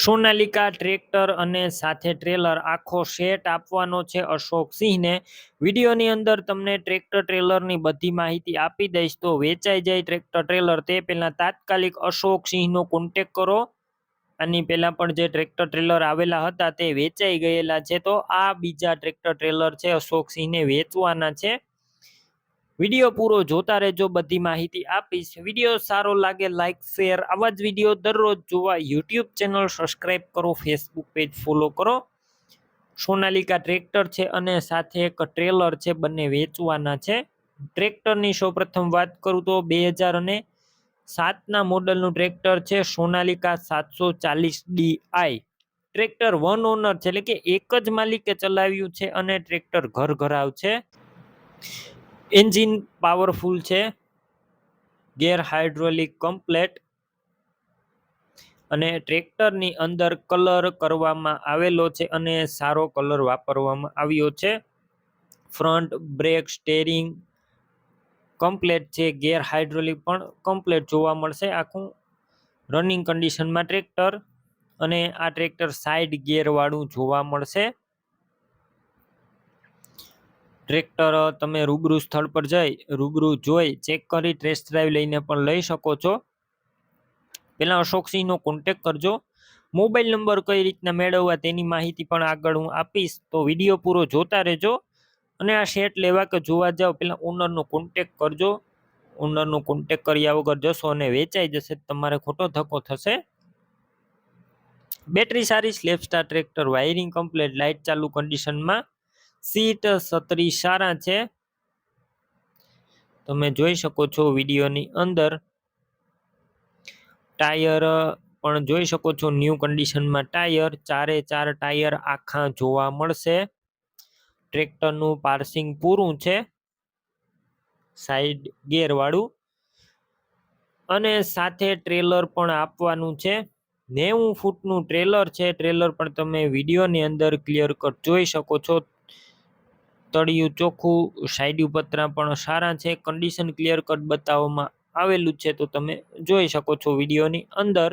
Sonalika tractor અને સાથે trailer આખો સેટ આપવાનો છે અશોક સિંહને. વિડીયોની અંદર તમને ટ્રેક્ટર ટ્રેલરની બધી માહિતી આપી દઈશ, તો વેચાઈ જાય ટ્રેક્ટર ટ્રેલર. તે પહેલાં તાત્કાલિક અશોક સિંહનો કોન્ટેક કરો. આની પહેલાં પણ જે ટ્રેક્ટર ટ્રેલર આવેલા હતા તે વેચાઈ ગયેલા છે. તો આ બીજા ટ્રેક્ટર ટ્રેલર છે અશોક સિંહને વેચવાના છે. વીડિયો પૂરો જોતા રહેજો, બધી માહિતી આપીશ. વીડિયો સારો લાગે લાઇક શેર આવા જ વીડિયો દરરોજ જોવા યુટ્યુબ ચેનલ સબસ્ક્રાઈબ કરો ફેસબુક પેજ ફોલો કરો. સોનાલિકા ટ્રેક્ટર છે અને સાથે એક ટ્રેલર છે, બંને વેચવાના છે. ટ્રેક્ટરની સૌપ્રથમ વાત કરું તો બે હજાર અને સાતના મોડલનું ટ્રેક્ટર છે, સોનાલિકા સાતસો ચાલીસ ડીઆઈ ટ્રેક્ટર વન ઓનર છે, એટલે કે એક જ માલિકે ચલાવ્યું છે અને ટ્રેક્ટર ઘર ઘરાવ છે. એન્જિન પાવરફુલ છે. ગેર હાઇડ્રોલિક કમ્પ્લેટ અને ટ્રેક્ટરની અંદર કલર કરવામાં આવેલો છે અને સારો કલર વાપરવામાં આવ્યો છે. ફ્રન્ટ બ્રેક સ્ટેરિંગ કમ્પ્લેટ છે. ગેર હાઇડ્રોલિક પણ કમ્પ્લેટ જોવા મળશે આખું રનિંગ કન્ડિશનમાં ટ્રેક્ટર અને આ ટ્રેક્ટર સાઈડ ગેરવાળું જોવા મળશે. ટ્રેક્ટર તમે રૂબરૂ સ્થળ પર જઈ, રૂબરૂ જોઈ, ચેક કરી ટેસ્ટ ડ્રાઈવ લઈને પણ લઈ શકો છો. પહેલાં અશોકસિંહનો કોન્ટેક કરજો. મોબાઈલ નંબર કઈ રીતના મેળવવા તેની માહિતી પણ આગળ હું આપીશ. તો વીડિયો પૂરો જોતા રહેજો અને આ શેટ લેવા કે જોવા જાઓ પહેલાં ઓનરનો કોન્ટેક કરજો. ઓનરનો કોન્ટેક કર્યા વગર જશો અને વેચાઈ જશે, તમારે ખોટો ધક્કો થશે. બેટરી સારી self start tractor wiring complete light ચાલુ કન્ડિશનમાં સીટ સત્રી સારા છે. તમે જોઈ શકો છો વિડીયોની અંદર. ટાયર પણ જોઈ શકો છો ન્યૂ કન્ડિશનમાં ટાયર, ચારે ચાર ટાયર આખા જોવા મળશે. ટ્રેક્ટરનું પાર્સિંગ પૂરું છે. સાઈડ ગેરવાળું. અને સાથે ટ્રેલર પણ આપવાનું છે. નેવું ફૂટનું ટ્રેલર છે. ટ્રેલર પણ તમે વિડીયોની અંદર ક્લિયર કટ જોઈ શકો છો. તળિયું ચોખ્ખું સાઈડ પતરા પણ સારા છે. કન્ડિશન ક્લિયર કટ બતાવવામાં આવેલું છે. તો તમે જોઈ શકો છો વિડીયોની અંદર.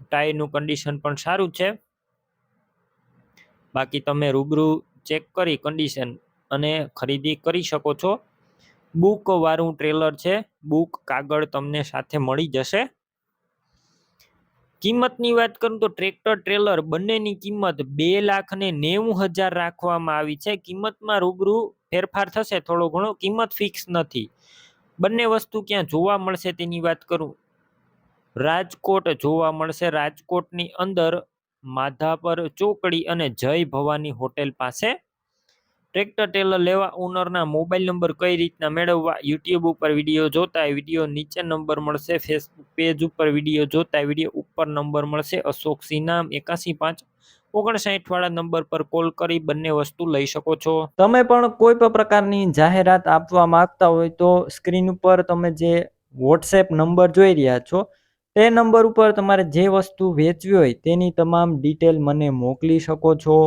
ટાયરનું કન્ડિશન પણ સારું છે. બાકી તમે રૂબરૂ ચેક કરી કન્ડિશન અને ખરીદી કરી શકો છો. બુક વાળું ટ્રેલર છે. બુક કાગળ તમને સાથે મળી જશે. કિંમતની વાત કરું તો ટ્રેક્ટર, ટ્રેલર બંનેની કિંમત બે લાખ ને નેવું હજાર રાખવામાં આવી છે. કિંમતમાં રૂબરૂ ફેરફાર થશે થોડો ઘણો, કિંમત ફિક્સ નથી. બંને વસ્તુ ક્યાં જોવા મળશે તેની વાત કરું. રાજકોટ જોવા મળશે. રાજકોટની અંદર માધાપર ચોકડી અને જય ભવાની હોટેલ પાસે ટ્રેક્ટર ટેલર લેવા ઓનરના મોબાઈલ નંબર કઈ રીતના મેળવવા યુટ્યુબ ઉપર વીડિયો જોતા વીડિયો નીચે નંબર મળશે ફેસબુક પેજ ઉપર વીડિયો જોતા વીડિયો ઉપર નંબર મળશે. અશોક સિનામ એકાસી પાંચ ઓગણસાઠ વાળા નંબર પર કોલ કરી બંને વસ્તુ લઈ શકો છો. તમે પણ કોઈ પણ પ્રકારની જાહેરાત આપવા માંગતા હોય તો સ્ક્રીન ઉપર તમે જે વોટ્સએપ નંબર જોઈ રહ્યા છો, તે નંબર ઉપર તમારે જે વસ્તુ વેચવી હોય તેની તમામ ડિટેલ મને મોકલી શકો છો.